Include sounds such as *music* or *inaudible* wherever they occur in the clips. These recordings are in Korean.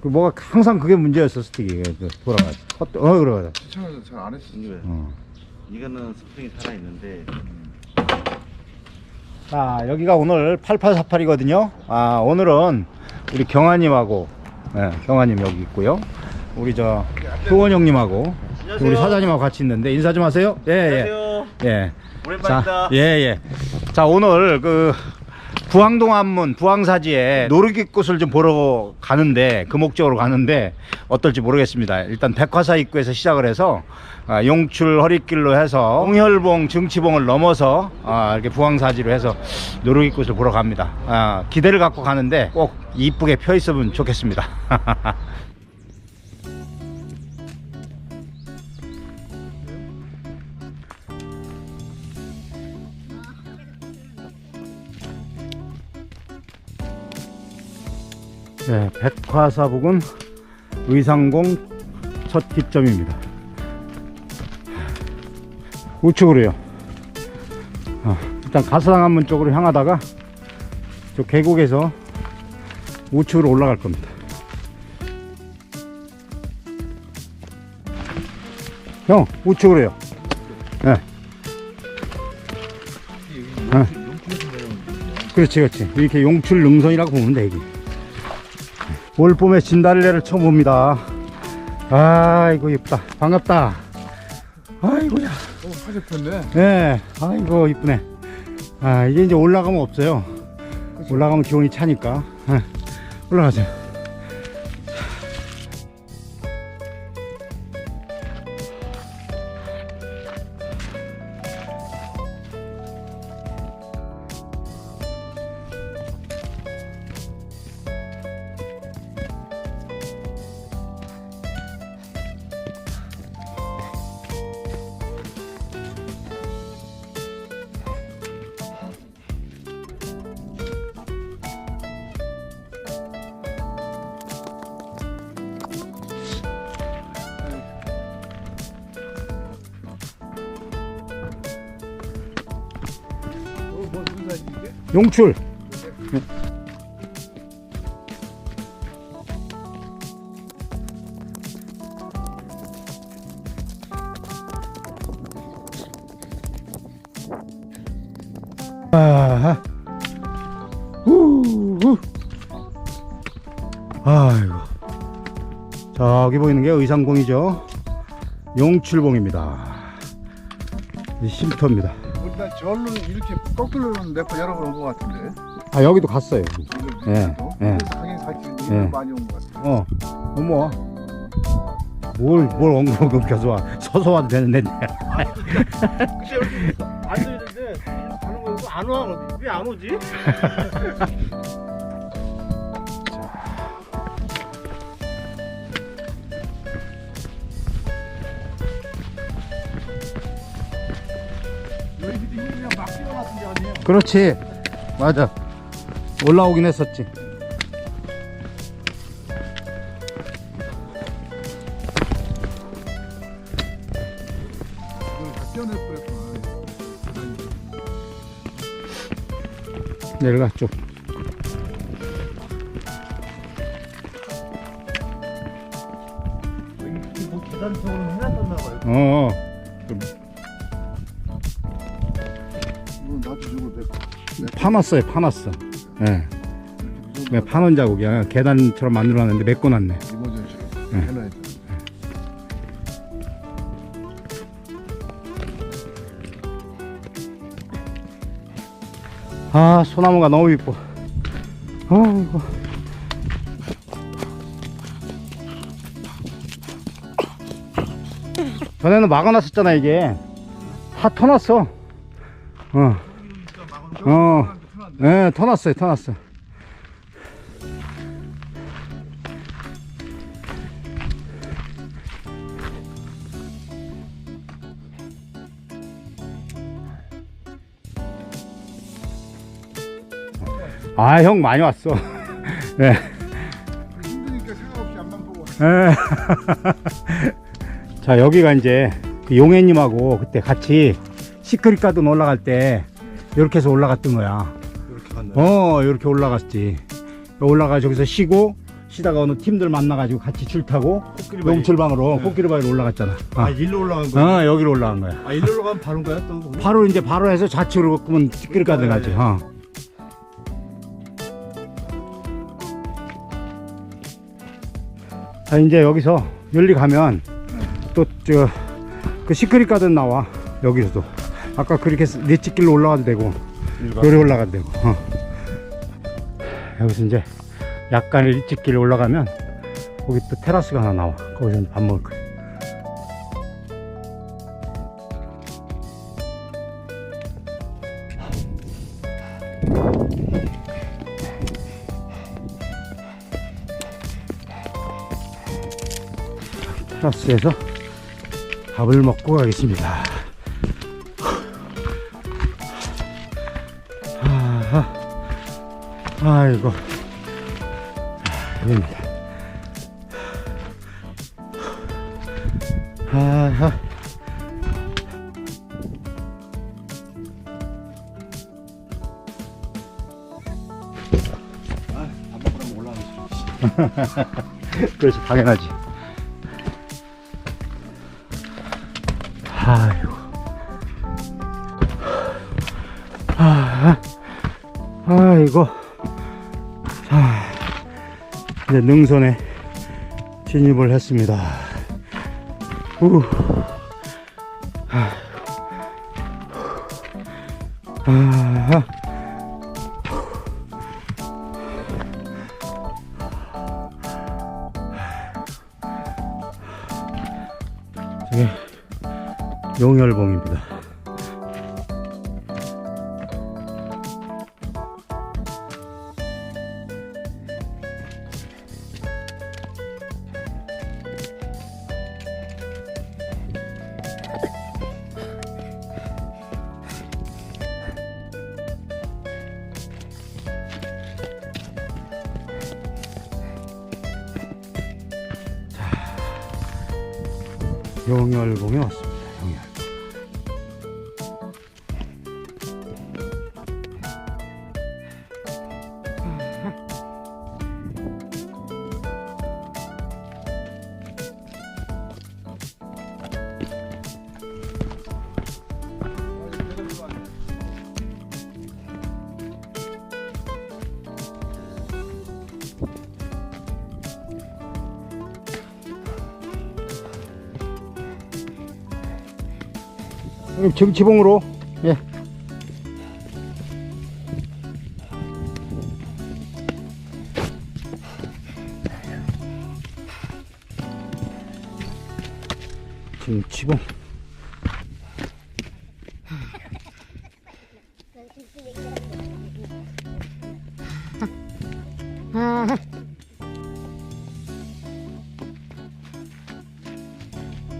그 뭐가 항상 그게 문제였어 스틱이 그 돌아가. 헛- 어 그래. 시청에서 잘 안 했어. 이거 어. 이거는 스프링이 살아 있는데 자 여기가 오늘 8848이거든요. 아 오늘은 우리 경아님하고 예, 경아님 여기 있고요. 우리 저 효원 형님하고 우리 사장님하고 같이 있는데 인사 좀 하세요. 예 예. 안녕하세요. 예. 오랜만이다. 자, 예, 예. 자, 오늘 그 부항동 안문 부항사지에 놀이기꽃을 좀 보러 가는데 그 목적으로 가는데 어떨지 모르겠습니다. 일단 백화사 입구에서 시작을 해서 아, 용출 허리길로 해서 홍혈봉 증치봉을 넘어서 아, 이렇게 부항사지로 해서 놀이기꽃을 보러 갑니다. 아, 기대를 갖고 가는데 꼭 이쁘게 펴 있으면 좋겠습니다. *laughs* 네, 백화사 부근 의상공 첫 기점입니다. 우측으로요. 어, 일단 가사당 안문 쪽으로 향하다가 저 계곡에서 우측으로 올라갈 겁니다. 형, 우측으로요. 네. 어. 그렇지, 그렇지. 이렇게 용출 능선이라고 보면 돼, 이게. 올 봄에 진달래를 처음 봅니다. 아이고 이쁘다. 반갑다. 아이고야. 어, 화제폈네. 네. 아이고 이쁘네. 아 이제 이제 올라가면 없어요. 올라가면 기온이 차니까. 네. 올라가세요. 용출. 아, 후, 아이고. 저기 보이는 게 의상봉이죠. 용출봉입니다. 이 쉼터입니다. 우리가 절로 이렇게 거꾸로는 몇 번 여러 번 온 것 같은데. 아 여기도 갔어요. 이걸 예? 예. 그래서 당연히 같이 예. 많이 온 것 같아. 어, 어머. 뭘, 뭘 엉덩이 껴서 와. 서서 와도 되는데. *laughs* 근데 여기 앉아있는데 가는 거안 와. 왜 안 오지? *laughs* 그렇지. 맞아. 올라오긴 했었지. 내려가, 쭉. 여기 뭐 계단처럼 해놨었나 봐요. 어, 어. 이건 나도 주고 내 파놨어요, 파놨어. 예. 네, 파놓은 자국이야. 계단처럼 만들어놨는데 메꿔놨네. 예. 아, 소나무가 너무 이뻐. 아이고. 전에는 막아놨었잖아, 이게. 다 터놨어. 어. 어. 예, 터놨어요, 터놨어. 아, 형 많이 왔어. *laughs* 예. 힘드니까 생각 없이 앞만 보고 예. *laughs* 자, 여기가 이제 그 용해님하고 그때 같이 시크릿 가든 올라갈 때 이렇게 해서 올라갔던 거야. 이렇게 갔네. 어, 이렇게 올라갔지. 올라가 저기서 쉬고 쉬다가 어느 팀들 만나가지고 같이 줄 타고. 용출방으로 네. 코끼리바위로 올라갔잖아. 아 어. 일로 올라간 거야? 어, 여기로 올라간 거야. 아 일로 올라가면 바로인가요 또? 거기? 바로 이제 바로 해서 좌측으로 끄면 찌끄러가든 가지. 어. 자, 이제 여기서 열리 가면 또 저 그 시크릿 가든 나와. 여기서도. 아까 그렇게 네 찌길로 올라가도 되고. 요리 올라가도 되고. 어. 여기서 이제 약간의 일찍길 올라가면 거기 또 테라스가 하나 나와. 거기서 이제 밥 먹을 거야. 테라스에서 밥을 먹고 가겠습니다. 아이고. 여기입니다. 아하. 아, 밥 먹으러 올라가면 *laughs* 그렇지, 당연하지. 이제 능선에 진입을 했습니다. 우. 용혈봉입니다. 용혈봉에 왔습니다. 지붕으로 예. 지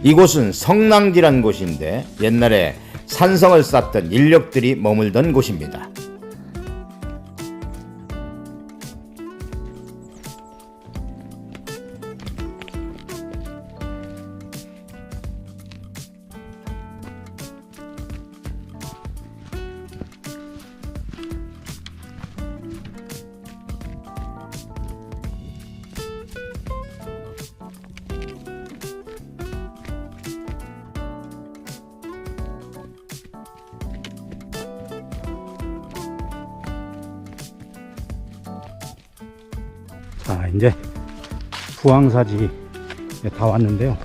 이곳은 성낭지란 곳인데 옛날에 산성을 쌓던 인력들이 머물던 곳입니다. 자 이제 부항사지에 다 왔는데요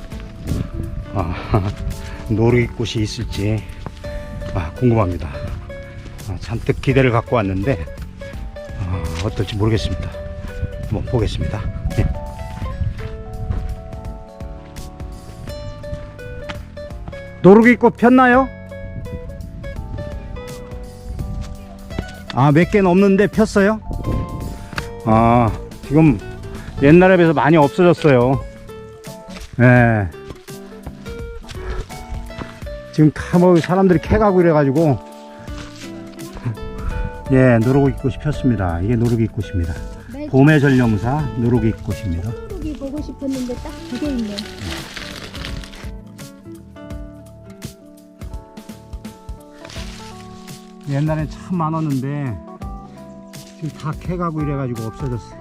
아, *laughs* 놀이꽃이 있을지 아, 궁금합니다 아, 잔뜩 기대를 갖고 왔는데 아, 어떨지 모르겠습니다 한번 보겠습니다 예. 노르기꽃 폈나요? 아 몇 개는 없는데 폈어요? 아, 지금 옛날에 비해서 많이 없어졌어요. 예. 지금 다 뭐 사람들이 캐가고 이래가지고, *laughs* 예, 노르기 꽃이 폈습니다. 이게 노르기 꽃입니다. 봄의 전령사 노르기 꽃입니다. 한국이 보고 싶었는데 딱 두 개 있네. 옛날엔 참 많았는데 지금 다 캐가고 이래가지고 없어졌어.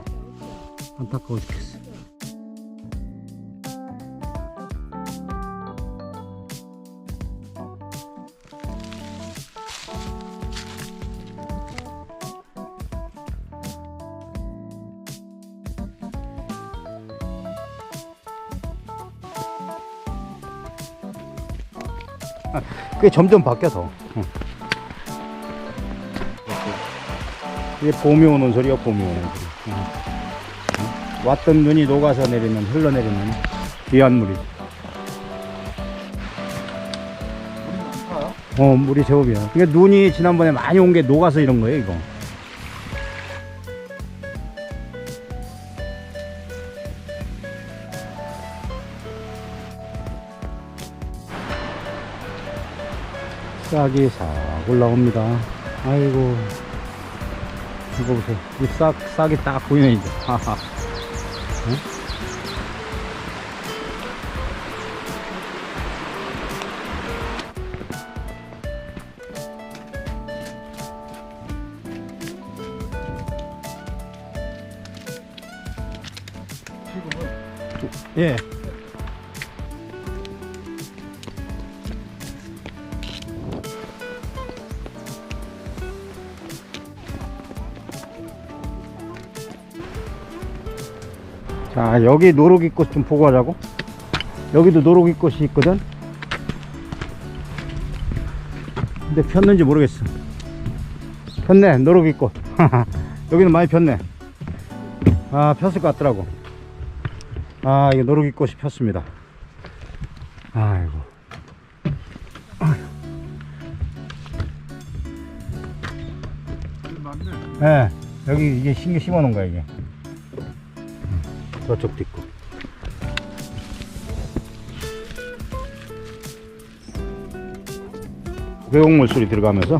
안타까워 죽겠어. 그게 점점 바뀌어서. 응. 이게 봄이 오는 소리야, 봄이 오는 소리. 응. 응. 왔던 눈이 녹아서 내리는, 흘러내리는 귀한. 많다. 어, 물이 제법이야. 이게 눈이 지난번에 많이 온 게 녹아서 이런 거예요, 이거. 싹이 싹 올라옵니다. 아이고. 이거 보세요. 이 싹, 싹이 딱 보이네, 이제. 하하. *laughs* 예. 자, 여기 노루기 꽃 좀 보고 하자고. 여기도 노루기 꽃이 있거든. 근데 폈는지 모르겠어. 폈네, 노루기 꽃. *laughs* 여기는 많이 폈네. 아, 폈을 것 같더라고. 아, 이게 노루기 꽃이 폈습니다. 아이고. 예, 여기 이게 신경 심어 놓은 거야, 이게. 음, 저쪽도 있고. 외국물 소리 들어가면서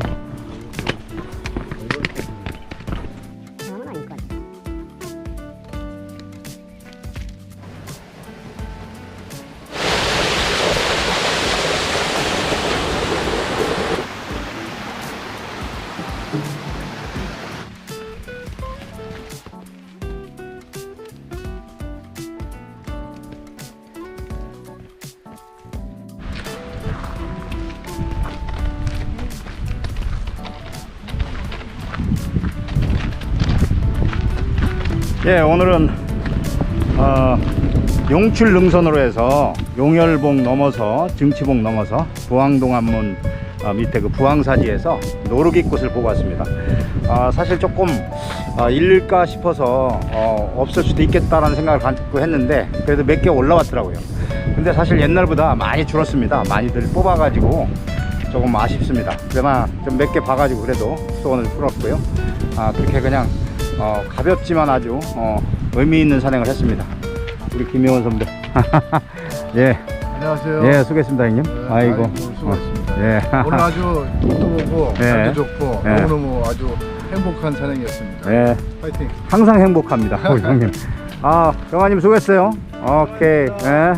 예, 오늘은 어, 용출 능선으로 해서 용열봉 넘어서 증치봉 넘어서 부항동 안문 어, 밑에 그 부항사지에서 노르기 꽃을 보고 왔습니다. 아, 사실 조금 아, 일릴까 싶어서 어, 없을 수도 있겠다라는 생각을 갖고 했는데 그래도 몇 개 올라왔더라고요. 근데 사실 옛날보다 많이 줄었습니다. 많이들 뽑아가지고 조금 아쉽습니다. 그러나 좀 몇 개 봐가지고 그래도 소원을 풀었고요. 아, 그렇게 그냥 어, 가볍지만 아주 어, 의미 있는 산행을 했습니다. 우리 김영원 선배. *laughs* 예, 안녕하세요. 예, 수고했습니다, 형님. 네, 아이고. 아이고, 수고하셨습니다. 어, 예. 오늘 아주 힘도 보고 *laughs* 예. 날도 좋고 예. 너무너무 아주 행복한 산행이었습니다. 예, 파이팅. 항상 행복합니다, 우리 *laughs* 형님. 아, 영화님 수고했어요. 오케이. 예.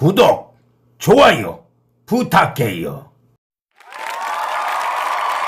구독, 좋아요 부탁해요.